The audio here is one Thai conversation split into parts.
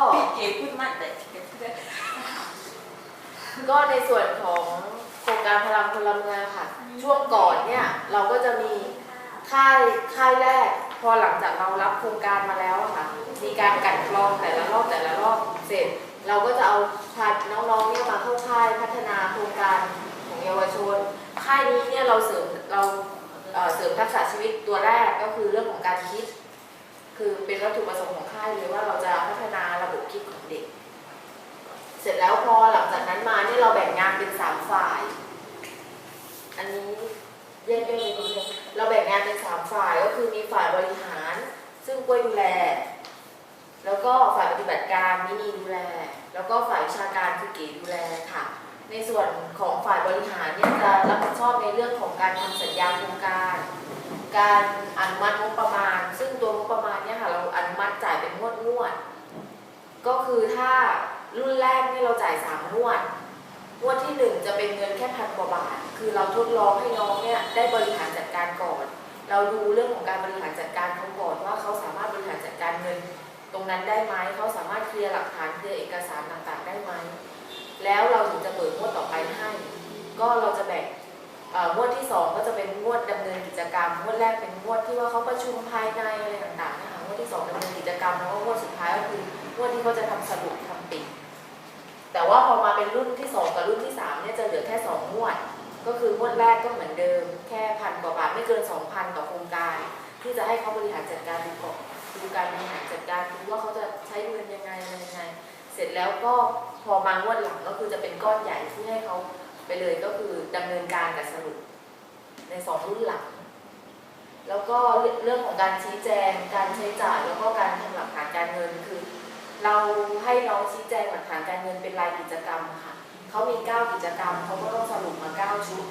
พี่เก๋พูดมากแต่เก๋พูดได้ก็ในส่วนของโครงการพลังพลเมืองค่ะ ช่วงก่อนเนี่ยเราก็จะมีค่ายค่ายแรก พอหลังจากเรารับโครงการมาแล้วค่ะ มีการกันกรองแต่ละรอบแต่ละรอบเสร็จ เราก็จะเอาพาน้องๆเนี่ยมาเข้าค่ายพัฒนาโครงการของเยาวชน ค่ายนี้เนี่ยเราเสริมเราเสริมทักษะชีวิตตัวแรกก็คือเรื่องของการคิด คือเป็นวัตถุประสงค์ของค่ายเลยว่าเราจะพัฒนาระบบคิดของเด็ก เสร็จแล้วพอหลังจากนั้นมาเนี่ยเราแบ่งงานเป็นสามฝ่าย อันนี้แยกๆนิดนึงเราแบ่งงานเป็นสามฝ่ายก็คือมีฝ่ายบริหาร ซึ่งกล้วยดูแล แล้วก็ฝ่ายปฏิบัติการมินีดูแล แล้วก็ฝ่ายวิชาการคือเก๋ดูแลค่ะ ในส่วนของฝ่ายบริหารเนี่ยจะรับผิดชอบในเรื่องของการทำสัญญาโครงการ การอนุมัติงบประมาณ ซึ่งตัวงบประมาณเนี่ยค่ะเราอนุมัติจ่ายเป็นงวดงวด ก็คือถ้ารุ่นแรกนี่เราจ่ายสามงวดงวดที่หนึ่งจะเป็นเงินแค่พันกว่าบาท คือเราทดลองให้น้องเนี่ยได้บริหารจัดการก่อน เราดูเรื่องของการบริหารจัดการเขาก่อนว่าเขาสามารถบริหารจัดการเงิน ตรงนั้นได้ไหมเขาสามารถเคลียร์หลักฐานเคลียร์เอกสารต่างๆ ได้ไหมแล้วเราถึงจะเปิดงวดต่อไปให้ ก็เราจะ งวดที่สองก็จะเป็นงวดดำเนินกิจกรรมงวดแรกเป็นงวดที่ว่าเขาประชุมภายในอะไรต่างๆนะคะงวดที่สองดำเนินกิจกรรมแล้วก็งวดสุดท้ายก็คืองวดที่เขาจะทำสรุปทำปิดแต่ว่าพอมาเป็นรุ่นที่สองกับรุ่นที่สามเนี่ยจะเหลือแค่สองวด ก็คืองวดแรกก็เหมือนเดิม แค่พันกว่าบาทไม่เกินสองพันต่อโครงการ ที่จะให้เขาบริหารจัดการดูก่อนดูการบริหารจัดการดูว่าเขาจะใช้เงินยังไงอะไรยังไง เสร็จแล้วก็พอมางวดหลังก็คือจะเป็นก้อนใหญ่ที่ให้เขา ไปเลยก็คือดำเนินการกับสรุปในสองรุ่นหลัง แล้วก็เรื่องของการชี้แจง การใช้จ่ายแล้วก็การทำหลักฐานการเงินคือ เราให้น้องชี้แจงหลักฐานการเงินเป็นรายกิจกรรมค่ะเขามี 9 กิจกรรมเขาก็ต้องสรุปมา 9 ชุด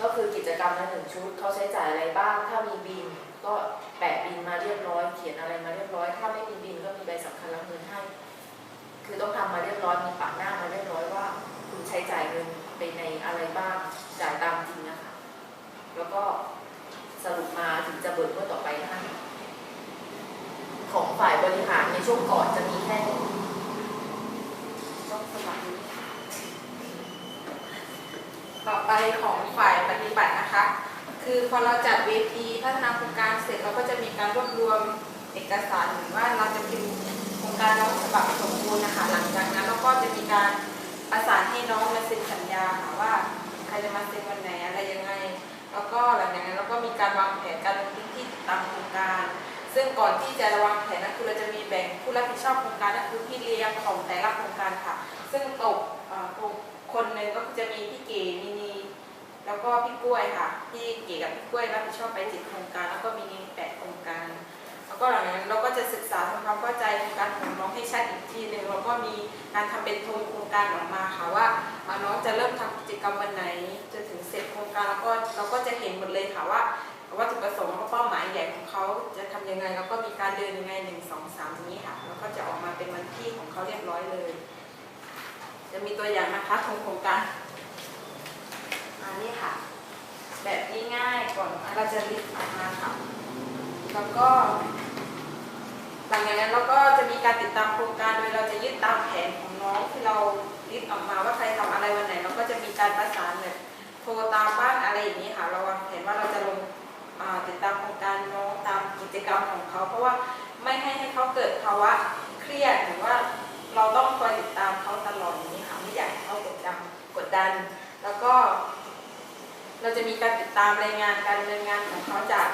ก็คือกิจกรรมละหนึ่งชุดเขาใช้จ่ายอะไรบ้าง ถ้ามีบินก็แปะบินมาเรียบร้อย เขียนอะไรมาเรียบร้อย ถ้าไม่มีบินก็มีใบสำคัญรับเงินให้ คือต้องทำมาเรียบร้อย มีปากหน้ามาเรียบร้อยว่า ใช้จ่ายเงินไปในอะไรบ้างจ่ายตามจริงนะคะ แล้วก็สรุปมาถึงจะเบิกเมื่อต่อไปให้ของฝ่ายบริหารในช่วงก่อนจะมีแค่นี้ต้องสมัครต่อไปของฝ่ายปฏิบัตินะคะ คือพอเราจัดเวทีพัฒนาโครงการเสร็จเราก็จะมีการรวบรวมเอกสารหรือว่าเราจะพิมพ์โครงการน้องฉบับสมบูรณ์นะคะ หลังจากนั้นเราก็จะมีการ ประสานให้น้องมาเซ็นสัญญาค่ะว่าใครจะมาเซ็นวันไหนอะไรยังไง แล้วก็หลังจากนั้นเราก็มีการวางแผนการลงพื้นที่ตามโครงการ ซึ่งก่อนที่จะวางแผนนั่นคือเราจะมีแบ่งผู้รับผิดชอบโครงการนั่นคือพี่เลี้ยงของแต่ละโครงการค่ะ ซึ่งตกคนหนึ่งก็จะมีพี่เก๋มินีแล้วก็พี่กล้วยค่ะ พี่เก๋กับพี่กล้วยรับผิดชอบไปจิตโครงการ แล้วก็มีนิแปดโครงการ ก็หลังจากนั้นเราก็จะศึกษาทำความเข้าใจโครงการของน้องให้ชัดอีกทีหนึ่งแล้วก็มีการทำเป็นโทรโครงการออกมาค่ะว่าน้องจะเริ่มทำกิจกรรมวันไหนจนถึงเสร็จโครงการแล้วก็เราก็จะเห็นหมดเลยค่ะว่าวัตถุประสงค์แล้วก็เป้าหมายใหญ่ของเขาจะทำยังไงแล้วก็มีการเดินยังไงหนึ่งสองสามอย่างนี้ค่ะแล้วก็จะออกมาเป็นวันที่ของเขาเรียบร้อยเลย จะมีตัวอย่างนะคะของโครงการอันนี้ค่ะ แบบง่ายๆก่อนเราจะลิสต์ออกมาค่ะ แล้วก็ หลังจากนั้นเราก็จะมีการติดตามโครงการโดยเราจะยึดตามแผนของน้องที่เราลิสต์ออกมาว่าใครทำอะไรวันไหนเราก็จะมีการประสานแบบโทรตามบ้างอะไรอย่างนี้ค่ะเราวางแผนว่าเราจะลงติดตามโครงการน้องตามกิจกรรมของเขา เพราะว่าไม่ให้ให้เขาเกิดภาวะเครียดหรือว่าเราต้องคอยติดตามเขาตลอดอย่างนี้ค่ะไม่อยากให้เขากดดันกดดัน แล้วก็ เราจะมีการติดตามรายงานการดำเนินงานของเขาจาก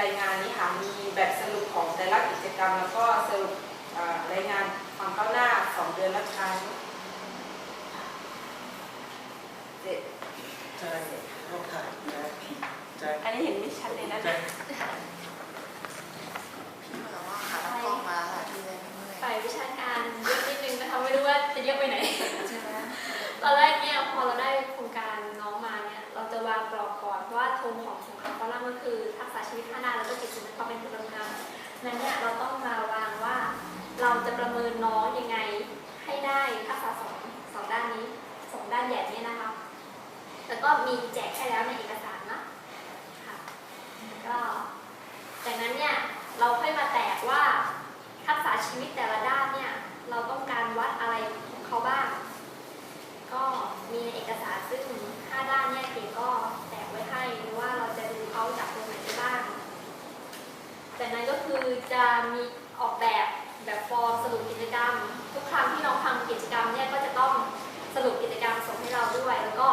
รายงานนี้ค่ะมีแบบสรุปของแต่ละกิจกรรม แล้วก็สรุปเอ่อรายงานความก้าวหน้าสองเดือนละครั้งเจ็ดใช่ต้องถ่ายแจ็คแจ็คอันนี้เห็นไม่ชัดเลยนะแจ็คพี่เหมือนว่าขาตั้งกล้องมาค่ะทีเลยเมื่อยฝ่ายวิชาการเยอะนิดนึงนะคะไม่รู้ว่าจะเยอะไปไหนใช่ไหมตอนแรกเนี่ยพอเราได้ เราจะวางกรอบก่อนว่าธงของสงครามฟอรัมก็คือทักษะชีวิตข้างหน้าแล้วก็จิตสำนึกความเป็นพลเมืองนั้นเนี่ยเราต้องมาวางว่า เราจะประเมินน้องยังไงให้ได้ทักษะสองสองด้านนี้สองด้านใหญ่เนี่ยนะคะแล้วก็มีแจกให้แล้วในเอกสารนะค่ะก็จากนั้นเนี่ยเราค่อยมาแตกว่าทักษะชีวิตแต่ละด้านเนี่ยเราต้องการวัดอะไรของเขาบ้าง ก็มีในเอกสารซึ่ง 5 ด้านเนี่ยเก๋ก็แตกไว้ให้หรือว่าเราจะดูเขาจากตรงไหนได้บ้าง จากนั้นก็คือจะมีออกแบบแบบฟอร์มสรุปกิจกรรม ทุกครั้งที่น้องทำกิจกรรมเนี่ยก็จะต้องสรุปกิจกรรมส่งให้เราด้วย แล้วก็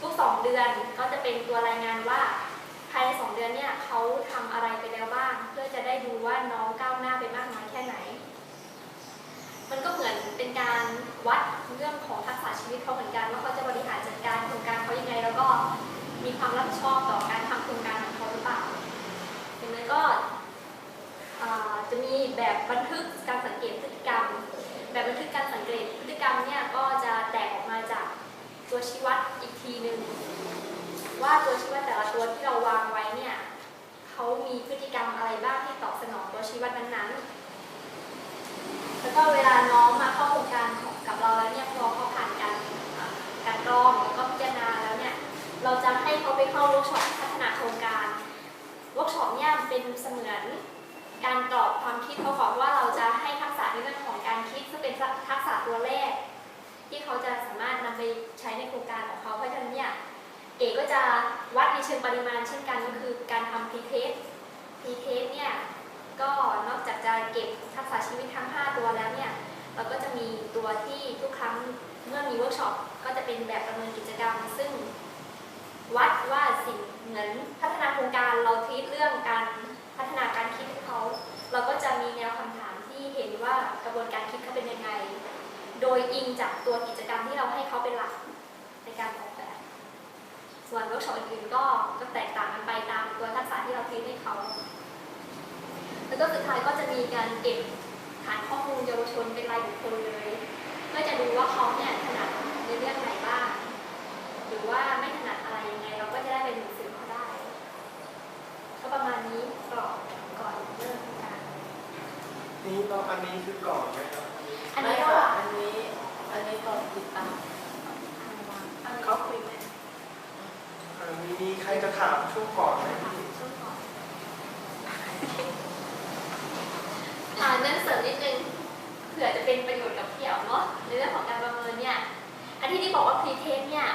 ทุกสองเดือนก็จะเป็นตัวรายงานว่าภายในสองเดือนเนี่ยเขาทำอะไรไปแล้วบ้าง เพื่อจะได้ดูว่าน้องก้าวหน้าไปมากน้อยแค่ไหน มันก็เหมือนเป็นการวัดเรื่องของทักษะชีวิตเขาเหมือนกันว่าเขาจะบริหารจัดการโครงการเขายังไง แล้วก็มีความรับผิดชอบต่อการทำโครงการ ก็จะมีแบบบันทึกการสังเกตพฤติกรรม แบบบันทึกการสังเกตพฤติกรรมเนี่ยก็จะแตกออกมาจากตัวชี้วัดอีกทีหนึ่งว่าตัวชี้วัดแต่ละตัวที่เราวางไว้เนี่ยเขามีพฤติกรรมอะไรบ้างที่ตอบสนองตัวชี้วัดนั้นๆ แล้วก็เวลาน้องมาเข้าโครงการกับเราแล้วเนี่ยพอเขาผ่านการเอ่อการกรองแล้วก็พิจารณาแล้วเนี่ยเราจะให้เขาไปเข้าเวิร์กช็อปพัฒนาโครงการ เวิร์กช็อปเนี่ยเป็นเสมือนการกรอบความคิดเขาบอกว่าเราจะให้ทักษะในเรื่องของการคิดซึ่งเป็นทักษะตัวแรก ที่เขาจะสามารถนำไปใช้ในโครงการของเขาเพราะฉะนั้นเนี่ยเก๋ก็จะวัดในเชิงปริมาณเช่นกันก็คือการทำพรีเทสพรีเทสเนี่ยก็นอกจากจะเก็บทักษะชีวิตทั้ง 5 ตัวแล้วเนี่ยเราก็จะมีตัวที่ทุกครั้งเมื่อมีเวิร์กช็อปก็จะเป็นแบบประเมินกิจกรรม ซึ่ง วัดว่าสิ่งเหมือนพัฒนาโครงการเราทีเรื่องการพัฒนาการคิดให้เขาเราก็จะมีแนวคำถามที่เห็นว่ากระบวนการคิดเขาเป็นยังไง โดยอิงจากตัวกิจกรรมที่เราให้เขาเป็นหลักในการออกแบบ ส่วนเวิร์กช็อปอื่นๆก็ก็แตกต่างกันไปตามตัวทักษะที่เราทีให้เขา แล้วก็สุดท้ายก็จะมีการเก็บฐานข้อมูลเยาวชนเป็นรายบุคคลเลยเพื่อจะดูว่าเขาเนี่ยถนัดในเรื่องไหนบ้าง หรือว่าไม่ถนัด ก็ประมาณนี้กรอบก่อนเริ่มการนี่เราอันนี้คือก่อนไหมครับอันนี้ไม่ระหค่ะอันนี้ อันนี้ตอนติดตามเขาคุยไหมอันนี้มีใครจะถามช่วงก่อนไหมพี่ช่วงก่อนอ่าเน้นเสริมนิดนึงเผื่อจะเป็นประโยชน์กับพี่เอาเนาะในเรื่องของการประเมินเนี่ยอันที่ที่บอกว่าพรีเทสเนี่ย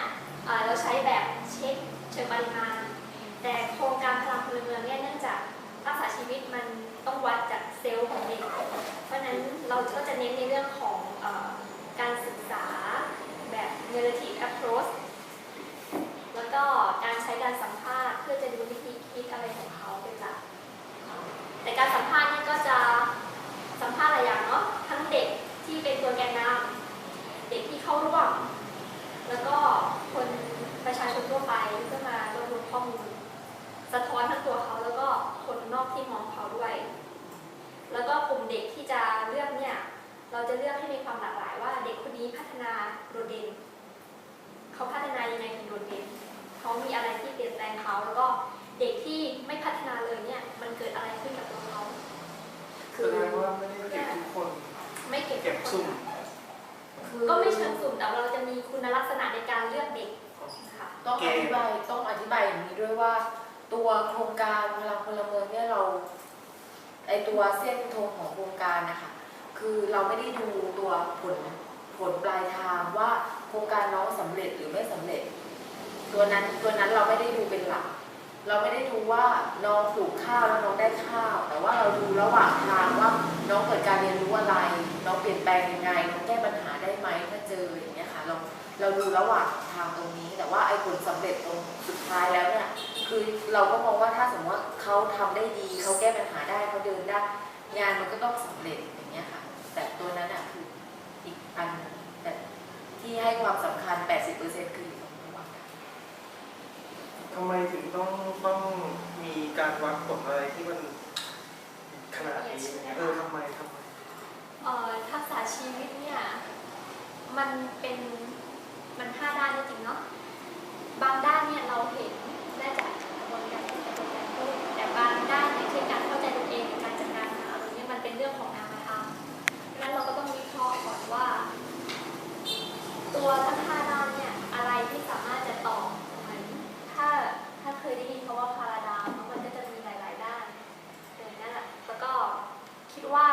เอ่อเราใช้แบบเช็คเชิงปริมาณ แต่คงการพลังพล เมืองเนี่ยเนื่องจากทักษะชีวิตมันต้องวัดจากเซลล์ของเด็ก เพราะนั้นเราก็จะเน้นในเรื่องของออการศึกษาแบบ narrative approach แล้วก็การใช้การสัมภาษณ์เพื่อจะดูวิธีคิดอะไรของเขาเป็นหลักแต่การสัมภาษณ์เนี่ยก็จะสัมภาษณ์หลายอย่างเนาะทั้งเด็กที่เป็นตัวแกนนำเด็กที่เข้าร่วม แล้วก็คนประชาชนทั่วไปเพื่อมารวบรวมข้อมูล สะท้อนทั้งตัวเขาแล้วก็คนนอกที่มองเขาด้วย แล้วก็กลุ่มเด็กที่จะเลือกเนี่ย เราจะเลือกให้มีความหลากหลายว่า เด็กคนนี้พัฒนาโดดเด่นเขาพัฒนายังไงถึงโดดเด่นเขามีอะไรที่เปลี่ยนแปลงเขาแล้วก็เด็กที่ไม่พัฒนาเลยเนี่ยมันเกิดอะไรขึ้นกับตัวเขาแสดงว่าไม่ได้เก็บทุกคน ไม่เก็บเก็บสุ่มก็ไม่เชิงสุ่มแต่เราจะมีคุณลักษณะในการเลือกเด็กค่ะต้องอธิบายต้องอธิบายอย่างนี้ด้วยว่า ตัวโครงการพลังพลเมืองเนี่ยเราไอตัวเส้นทงของโครงการนะคะคือเราไม่ได้ดูตัวผลผลปลายทางว่าโครงการน้องสำเร็จหรือไม่สำเร็จ ตัวนั้นตัวนั้นเราไม่ได้ดูเป็นหลัก เราไม่ได้ดูว่าน้องปลูกข้าวแล้วน้องได้ข้าว แต่ว่าเราดูระหว่างทางว่าน้องเกิดการเรียนรู้อะไร น้องเปลี่ยนแปลงยังไงน้องแก้ปัญหาได้ไหมถ้าเจออย่าง เงี้ยค่ะเราเราดูระหว่างทางตรงนี้ แต่ว่าไอ้ผลสำเร็จตรงสุดท้ายแล้วเนี่ยคือเราก็มองว่าถ้าสมมติว่าเขาทำได้ดีเขาแก้ปัญหาได้เขาเดินได้ งานมันก็ต้องสำเร็จอย่างเงี้ยค่ะ แต่ตัวนั้นอะคืออีกอันหนึ่งแต่ที่ให้ความสำคัญ 80%คืออยู่ตรงระหว่างทางทำไมถึงต้องต้องมีการวัดผลอะไรที่มันขนาดนี้เออทำไมทำไมเอ่อทักษะชีวิตเนี่ย มันเป็น มันห้าด้านจริงๆเนาะบางด้านเนี่ยเราเห็นได้จากกระบวนการที่กระบวนการพูดแต่บางด้านเนี่ยเช่นการเข้าใจตัวเองการจัดการอาอะไรเนี่ยมันเป็นเรื่องของนามธรรมดังนั้นเราก็ต้องวิเคราะห์ก่อนว่า ตัวทั้งห้าด้านเนี่ยอะไรที่สามารถจะตอบเหมือนถ้าถ้าเคยได้ยินคำว่าพาราดามมันก็จะมีหลาย ๆ ด้านอย่างนั้นแหละแล้วก็คิดว่า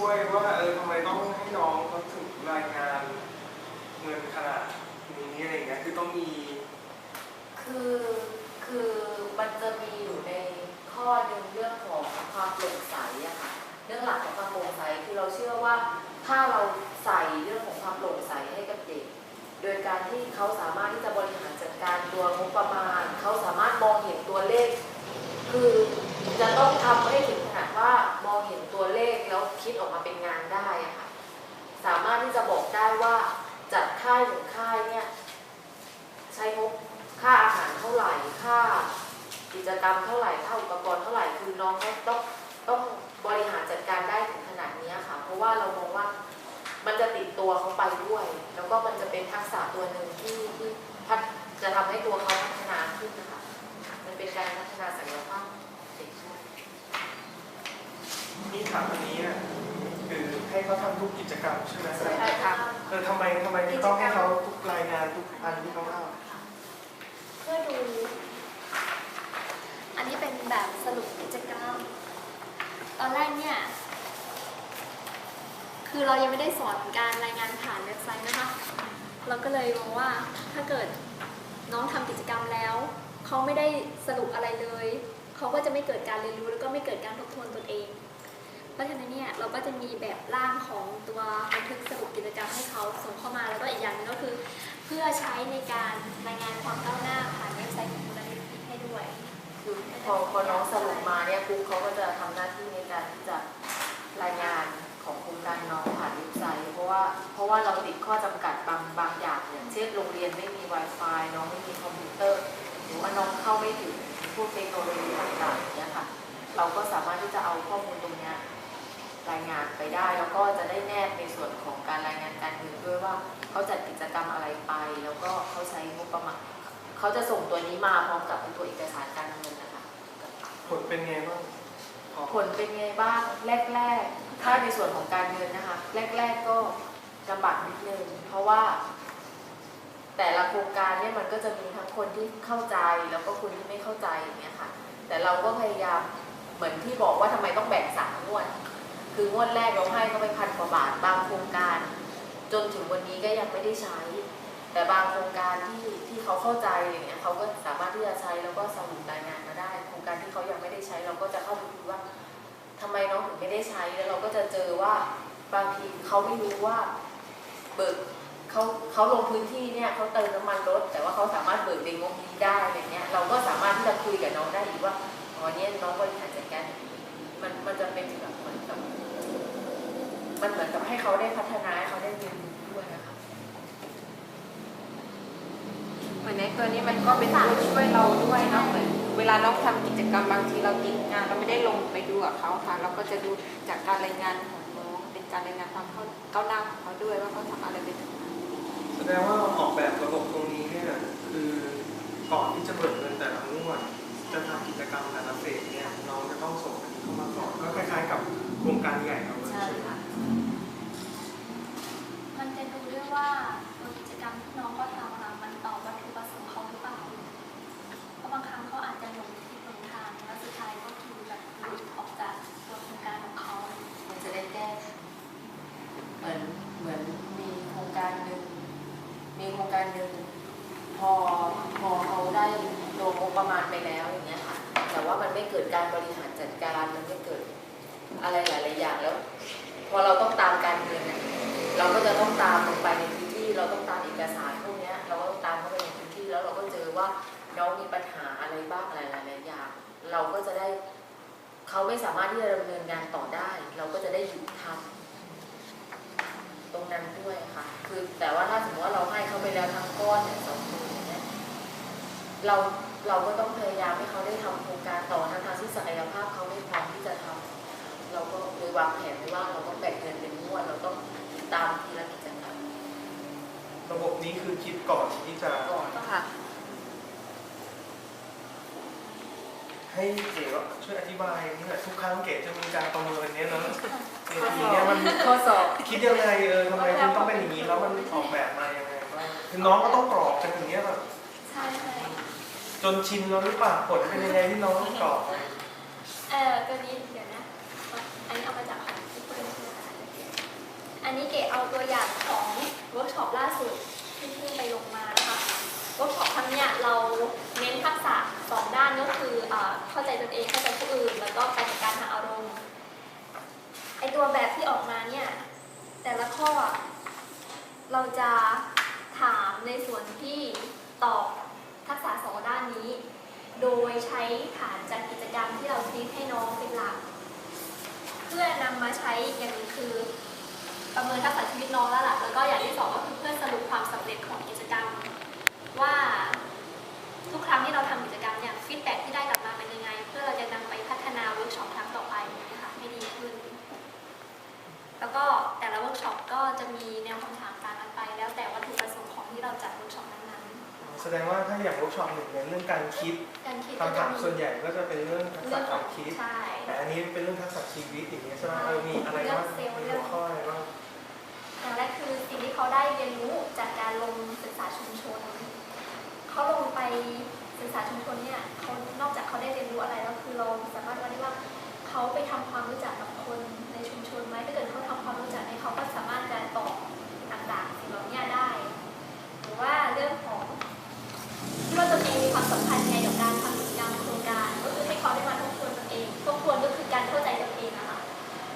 ช่วยว่าเออทำไมต้องให้น้องเขาถึงรายงานเงินขนาดนี้อะไรอย่างเงี้ยคือต้องมี คือคือมันจะมีอยู่ในข้อหนึ่งเรื่องของความโปร่งใสอะค่ะเรื่องหลักของความโปร่งใสคือเราเชื่อว่า ถ้าเราใส่เรื่องของความโปร่งใสให้กับเด็ก โดยการที่เขาสามารถที่จะบริหารจัดการตัวงบประมาณ เขาสามารถมองเห็นตัวเลข คือจะต้องทำให้ถึงขนาดว่ามองเห็นตัวเลขแล้วคิดออกมาเป็นงานได้ค่ะ สามารถที่จะบอกได้ว่าจัดค่ายหนึ่งค่ายเนี่ยใช้งบค่าอาหารเท่าไหร่ค่ากิจกรรมเท่าไหร่ค่าอุปกรณ์เท่าไหร่คือน้องเขาต้อง ต้องบริหารจัดการได้ถึงขนาดนี้ค่ะ เพราะว่าเรามองว่ามันจะติดตัวเขาไปด้วย แล้วก็มันจะเป็นทักษะตัวหนึ่งที่ที่พัฒจะทำให้ตัวเขาพัฒนาขึ้นนะคะ มันเป็นการพัฒนาศักยภาพเด็กด้วยนี่ถามอันนี้อะคือให้เขาทำทุกกิจกรรมใช่ไหมใช่ค่ะเออทำไมทำไมถึงต้องให้เขาทุกรายงานทุกอันที่เขาเล่าเพื่อดู อันนี้เป็นแบบสรุปกิจกรรม ตอนแรกเนี่ย คือเรายังไม่ได้สอนการรายงานผ่านเว็บไซต์นะคะ เราก็เลยมองว่าถ้าเกิดน้องทำกิจกรรมแล้ว เขาไม่ได้สรุปอะไรเลย เขาก็จะไม่เกิดการเรียนรู้แล้วก็ไม่เกิดการทบทวนตนเอง เพราะฉะนั้นเนี่ยเราก็จะมีแบบร่างของตัวบันทึกสรุปกิจกรรมให้เขาส่งเข้ามาแล้วก็อีกอย่างนึงก็คือ เพื่อใช้ในการรายงานความก้าวหน้าผ่านเว็บไซต์ของมูลนิธิให้ด้วย คือพอพอน้องสรุปมาเนี่ยครูเขาก็จะทำหน้าที่ในการที่จะรายงานของโครงการน้องผ่านเว็บไซต์เพราะว่าเพราะว่าเราติดข้อจำกัดบางบางอย่างอย่างเช่นโรงเรียนไม่มี Wi-Fi น้องไม่มีคอมพิวเตอร์ หรือว่าน้องเข้าไม่ถึงพวกเทคโนโลยีต่างๆเนี่ยค่ะเราก็สามารถที่จะเอาข้อมูลตรงเนี้ยรายงานไปได้ แล้วก็จะได้แนบในส่วนของการรายงานการเงินด้วยว่าเขาจัดกิจกรรมอะไรไป แล้วก็เขาใช้งบประมาณ เขาจะส่งตัวนี้มาพร้อมกับเป็นตัวเอกสารการเงินนะคะผลเป็นไงบ้างพอผลเป็นไงบ้างแรก ๆ ถ้าในส่วนของการเงินนะคะ แรก ๆก็ลำบากนิดนึงเพราะว่า แต่ละโครงการเนี่ยมันก็จะมีทั้งคนที่เข้าใจแล้วก็คนที่ไม่เข้าใจอย่างเงี้ยค่ะ แต่เราก็พยายามเหมือนที่บอกว่าทำไมต้องแบ่งสามงวด คืองวดแรกเราให้เขาไปพันกว่าบาทบางโครงการ จนถึงวันนี้ก็ยังไม่ได้ใช้ แต่บางโครงการที่ที่เขาเข้าใจอย่างเงี้ยเขาก็สามารถที่จะใช้แล้วก็สรุปรายงานมาได้ โครงการที่เขายังไม่ได้ใช้เราก็จะเข้าไปดูว่าทำไมน้องถึงไม่ได้ใช้แล้วเราก็จะเจอว่าบางทีเขาไม่รู้ว่าเบิกเขาเขาลงพื้นที่เนี่ยเขาเติมน้ำมันรถ แต่ว่าเขาสามารถเบิกในงบนี้ได้อะไรเงี้ยเราก็สามารถที่จะคุยกับน้องได้อีกว่าอ๋อเนี่ยน้องบริหารจัดการมันมันจะเป็นแบบเหมือนกับมันเหมือนกับให้เขาได้พัฒนาให้เขาได้เรียนรู้ด้วยนะคะ เห มือนในตัวนี้มันก็เป็นตัวช่วยเราด้วยเนาะเหมือนเวลาน้องทำกิจกรรมบางทีเราติดงาน เราไม่ได้ลงไปดูกับเขาค่ะ เราก็จะดูจากการรายงานของน้องเป็นการรายงานความก้าวหน้าของเขาด้วยว่าเขาทำอะไรไปถึงไหนแสดงว่าเราออกแบบระบบตรงนี้เนี่ยคือก่อนที่จะเบิกเงินแต่ละงวดจะทำกิจกรรมแต่ละเฟสเนี่ยน้องจะต้องส่งอันนี้เข้ามาก่อนก็คล้ายๆกับโครงการใหญ่เราเลยใช่ใช่ไหมค่ะมันจะดูด้วยว่าเออกิจกรรมที่น้องเขาทำ ไม่สามารถที่จะดำเนินงานต่อได้ เราก็จะได้หยุดทำตรงนั้นด้วยค่ะ คือแต่ว่าถ้าสมมติว่าเราให้เขาไปแล้วทั้งก้อนเนี่ยสองหมื่นอย่างเงี้ยเราเราก็ต้องพยายามให้เขาได้ทำโครงการต่อทั้งทางที่ศักยภาพเขาไม่พร้อมที่จะทำเราก็เลยวางแผนไว้ว่าเราต้องแบ่งเงินเป็นงวดเราต้องติดตามทีละกิจกรรมระบบนี้คือคิดก่อนที่จะก่อนค่ะ ให้เก๋ช่วยอธิบายนี่แหละทุกครั้งเก๋จะมีการประเมินเนี้ยเนอะเอทีเนี้ยมันข้อสอบคิดยังไงเออทำไมคุณต้องเป็นอย่างนี้แล้วมันออกแบบมายังไงบ้างคือน้องก็ต้องกรอกกันอย่างเงี้ยแบบใช่ใช่จนชินแล้วหรือเปล่าผลเป็นยังไงที่น้องกรอกเออตัวนี้เดี๋ยวนะอันนี้เอามาจากของที่เพื่อนใช่ไหมคะอันนี้เก๋เอาตัวอย่างของเวิร์กช็อปล่าสุดที่เพิ่งไปลงมานะคะเวิร์กช็อปครั้งเนี้ยเราเน้นทักษะสองด้านก็คือ เข้าใจตนเองเข้าใจผู้อื่น แล้วก็การจัดการทางอารมณ์ไอตัวแบบที่ออกมาเนี่ยแต่ละข้อเราจะถามในส่วนที่ตอบทักษะสองด้านนี้ โดยใช้ฐานจากกิจกรรมที่เราทีให้น้องเป็นหลัก เพื่อนำมาใช้อย่างหนึงคือประเมินทักษะชีวิตน้องแล้วล่ะแล้วก็อย่างที่สองก็คือเพื่อสรุปความสำเร็จของกิจกรรม ว่าทุกครั้งที่เราทำกิจกรรมเนี่ยฟีดแบ็ที่ได้กับ แล้วก็แต่ละเวิร์กช็อปก็จะมีแนวคำถามต่างกันไป แล้วแต่วัตถุประสงค์ของที่เราจัดเวิร์กช็อปนั้นแสดงว่าถ้าอย่างเวิร์กช็อปหนึ่งเน้นเรื่องการคิดๆการคิดก็คำจะถามมีส่วนใหญ่ก็จะเป็นเรื่องทักษะเรื่องขกาองรคิด ใช่ แต่อันนี้เป็นเรื่องทักษะชีวิตอย่างเงี้ยใช่ไหมเออมีอะไรบ้างมีหัวข้ออะไรบ้างอย่างแรกคือสิ่งที่เขาได้เรียนรู้จากการลงศึกษาชุมชน เขาลงไปศึกษาชุมชนเนี่ยเขานอกจากเขาได้เรียนรู้อะไรแล้วคือเราสามารถวัดได้ว่าเขาไปทำความรู้จักกับคนใน ชุมชนไหมถ้าเกิดเขาทำความรู้จักเนี่ยเขาก็สามารถจะตอบต่างๆสิ่งเหล่านี้ได้ หรือว่าเรื่องของที่ว่าตนเองมีความสำคัญยังไงกับการทำกิจกรรมโครงการ ก็คือให้เขาได้มาทบทวนตนเองทบทวนก็คือการเข้าใจตนเองอะคะ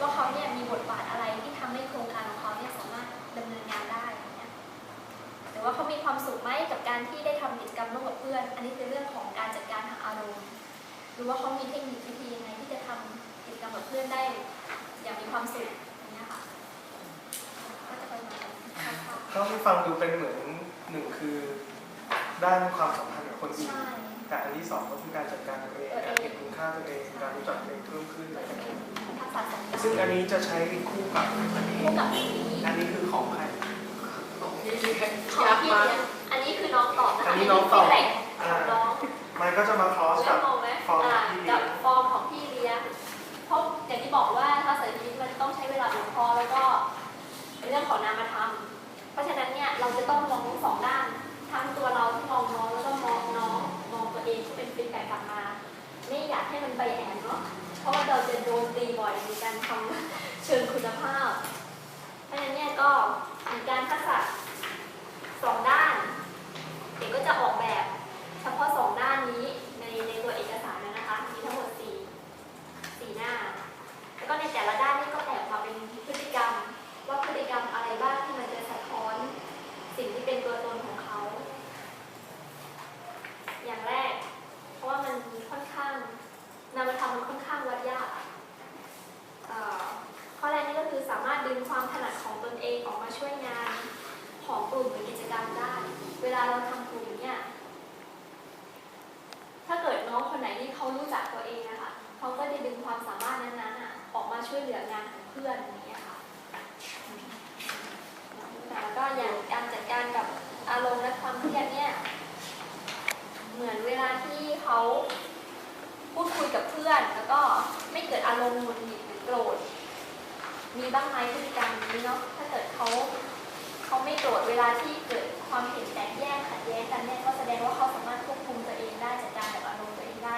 ว่าเขาเนี่ยมีบทบาทอะไรที่ทำให้โครงการของเขาเนี่ยสามารถดำเนินงานได้เงี้ยหรือว่าเขามีความสุขไหมกับการที่ได้ทำกิจกรรมร่วมกับเพื่อน อันนี้คือเรื่องของการจัดการทางอารมณ์หรือว่าเขามีเทคนิควิธียังไงที่จะทำกิจกรรมกับเพื่อนได้ อย่างมีความสุขอย่างเงี้ยค่ะก็จะประมาณนั้นคร่าวเท่าที่ฟังดูเป็นเหมือนหนึ่งคือด้านความสัมพันธ์กับคนๆอื่นใช่แต่อันที่สองก็คือการจัดการตัวเองการเห็นคุณค่าตัวเองการรู้จักตัวเองเพิ่มขึ้นอะไรอย่างเงี้ยทักษะสองด้านซึ่งอันนี้จะใช้คู่กับคู่กับอันนี้อันนี้คือของใคร ของพี่เลี้ยงของยากพี่มากเนี่ยอันนี้คือน้องตอบนะคะอันนี้น้องตอบ เป็อ่าน้อง มันก็จะมาคลอสเล่กับนมองไหมฟอร์มอ่าที่เรียกันบฟอร์มของพี่เลี้ยงเพราะอย่างที่บอกว่า ม่อยากให้มันไปแอนเนาะ เพราะว่าเราจะโดนตีบ่อยในการทำเชิงคุณภาพ เพราะฉะนั้นเนี่ยก็มีการทักษะสองด้าน เด็กก็จะออกแบบเฉพาะสองด้านนี้ในในตัวเอกสารนะคะ มีทั้งหมดสี่สี่หน้า แล้วก็ในแต่ละด้านนี่ก็แอบมาเป็นพฤติกรรม ว่าพฤติกรรมอะไรบ้างที่มันจะสะท้อน สิ่งที่เป็นตัวตนของเขา อย่างแรก เพราะว่ามันค่อนข้าง นามธรรมมันค่อนข้างวัดยากข้อแรกนี่ก็คือสามารถดึงความถนัดของตนเองออกมาช่วยงานของกลุ่มหรือกิจกรรมได้ เวลาเราทำกลุ่มเนี่ยถ้าเกิดน้องคนไหนที่เขารู้จักตัวเองนะคะเขาก็จะดึงความสามารถนั้นๆออกมาช่วยเหลืองานของเพื่อนอย่างเงี้ยค่ะแล้วก็อย่างการจัดการกับอารมณ์และความเครียดเนี่ย เหมือนเวลาที่เขาพูดคุยกับเพื่อน แล้วก็ไม่เกิดอารมณ์หงุดหงิดหรือโกรธ มี บ้างไหมพฤติกรรมนี้เนาะถ้าเกิดเขาเขาไม่โกรธเวลาที่เกิดความเห็นแตกแยกขัดแย้งกันเนี่ยก็แสดงว่าเขาสามารถควบคุมตัวเองได้จัดการกับอารมณ์ตัวเองได้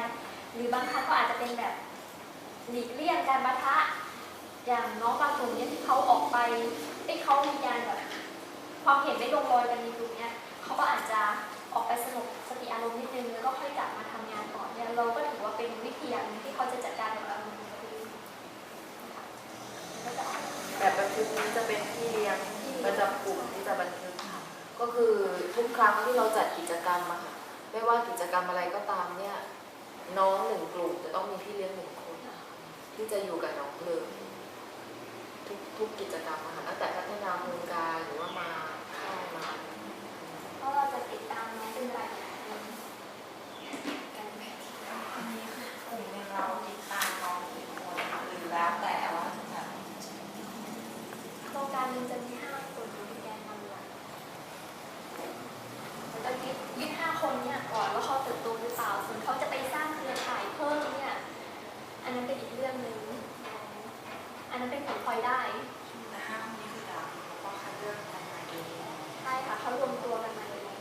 หรือบางครั้งก็อาจจะเป็นแบบหลีกเลี่ยงการปะทะอย่างน้องบางกลุ่มเนี่ยที่เขาออกไปที่เขามีการแบบความเห็นไม่ลงรอยกันในกลุ่มเนี่ยเขาก็อาจจะออกไปสงบสติอารมณ์นิดนึงแล้วก็ค่อยกลับมาทำงานต่อเนี่ยเราก็ถือว่าเป็นวิธีอย่างหนึ่งที่เขาจะจัดการกับ แบบบันทึกนี้จะเป็นพี่เลี้ยงประจำกลุ่มที่จะบันทึกค่ะก็คือทุกครั้งที่เราจัดกิจกรรมอะค่ะไม่ว่ากิจกรรมอะไรก็ตามเนี่ยน้องหนึ่งกลุ่มจะต้องมีพี่เลี้ยงหนึ่งคนที่จะอยู่กับน้องเลยทุกทุกกิจกรรมอะค่ะตั้งแต่พัฒนาโครงการหรือว่ามาค่ายมาเพราะเราจะติดตามน้องเป็นรายการ อันนี้คือกลุ่มหนึ่งเราติดตามน้องกี่คนคะหรือแล้วแต่ว่าจะ โครงการหนึงจะมีห้าคนเป็นแกนนำหลักเราจะยึดยึดห้าคนเนี่ยก่อนว่าเขาเติบโตหรือเปล่า ส่วนเขาจะไปสร้างเครือข่ายเพิ่มเนี่ย อันนั้นเป็นอีกเรื่องหนึ่งอันนั้นเป็นผลพลอยได้ แต่ห้าคนนี้คือเราแล้วก็คัดเลือกกันมาเอง ใช่ค่ะเขารวมตัวกันมาเอง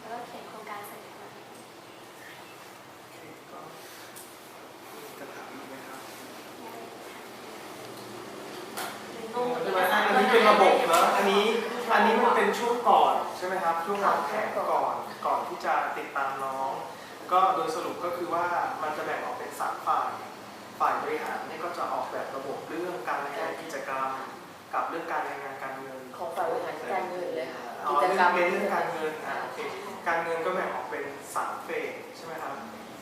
แล้วก็เขียนโครงการเสนอมา โอเคก็จะถามอีกไหมครับ หรืองงหมด ใช่ เลย ไหม นะคะ อันนี้ เป็นระบบเนอะอันนี้ อันนี้มันเป็นช่วงก่อนใช่ไหมครับ ช่วงวางแผน ก่อนก่อนที่จะติดตามน้อง ก็โดยสรุปก็คือว่ามันจะแบ่งออกเป็นสามฝ่าย ฝ่ายบริหารเนี่ยก็จะออกแบบระบบเรื่องการรายงานกิจกรรม กับเรื่องการรายงานการเงินของฝ่ายบริหารการเงินเลยค่ะอ๋อกิจเรื่องกรรมเป็นเรื่องการเงินอะโอเคการเงินก็แบ่งออกเป็นสามเฟสใช่ไหมครับ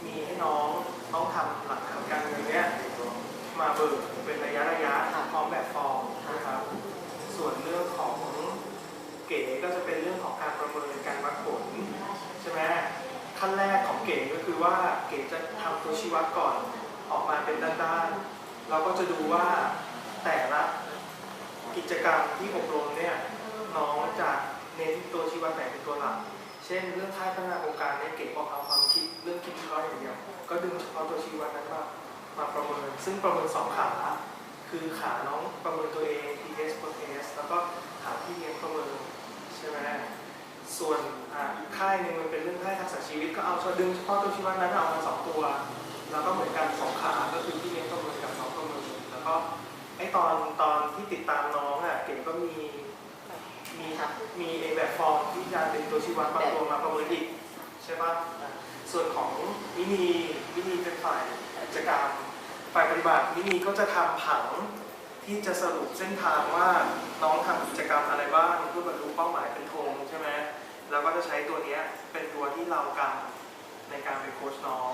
มีให้น้องต้องทำหลักฐานการเงินเนี่ยมาเบิกเป็นระยะระยะพร้อมแบบฟอร์มนะครับ ส่วนเรื่องของเก๋ก็จะเป็นเรื่องของการประเมินการวัดผลใช่ไหมขั้นแรกของเก๋ก็คือว่าเก๋จะทำตัวชี้วัดก่อนออกมาเป็นด้านๆเราก็จะดูว่าแต่ละกิจกรรมที่อบรมเนี่ยน้องจะเน้นตัวชี้วัดไหนเป็นตัวหลัก เช่น เรื่องค่ายพัฒนาโครงการเนี่ยเก๋บอกเอาความคิดเรื่องคิดวิเคราะห์อย่างเดียวก็ดึงเฉพาะตัวชี้วัดนั้นมามาประเมิน ซึ่งประเมินสองขาคือขาน้องประเมินตัวเอง PS p o t e s แล้วก็ขาพี่เลี้ยงประเมินใช่ไหม ส่วนอ่าอีกค่ายหนึ่งมันเป็นเรื่องค่ายทักษะชีวิตก็เอาดึงเฉพาะตัวชีวัดนั้นเอามาสองตัว แล้วก็เหมือนกันสองขาก็คือพี่เลี้ยงประเมินกับน้องประเมินแล้วก็ไอตอนตอนที่ติดตามน้องอะเก๋ก็มีมีมีไอแบบฟอร์มที่จะเป็นตัวชีวัดบางตัวมาประเมินอีกใช่ปะอะส่วนของวินีวินีเป็นฝ่ายกิจกรรมฝ่ายปฏิบัติวินีก็จะทำผังที่จะสรุปเส้นทางว่าน้องทำกิจกรรมอะไรบ้างเพื่อบรรลุเป้าหมายเป็น แล้วก็จะใช้ตัวนี้เป็นตัวที่เรากำในการไปโค้ชน้อง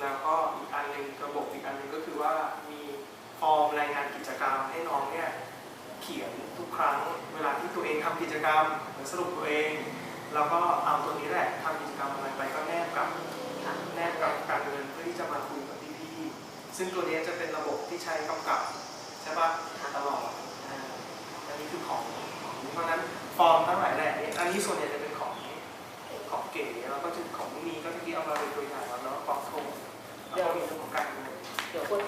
แล้วก็อีกอันหนึ่งระบบอีกอันหนึ่งก็คือว่ามีฟอร์มรายงานกิจกรรมให้น้องเนี่ยเขียนทุกครั้งเวลาที่ตัวเองทำกิจกรรมหรือสรุปตัวเอง แล้วก็เอาตัวนี้แหละทำกิจกรรมอะไรไปก็แนบกับแนบกับการเงินเพื่อที่จะมาคุยกับพี่ๆซึ่งตัวนี้จะเป็นระบบที่ใช้กำกับใช่ปะตลอดอันนี้คือของของเพราะนั้นฟอร์มทั้งหลายแหล่นี่ยอันนี้ส่วนใหญ่จะ ของของเก๋แล้วก็จะของมีก็ที่เอามาเป็นตัวอย่างแล้วแล้วก็ฟอร์มโทรแล้วก็มีเรื่องของการเงินเดี๋ยวคน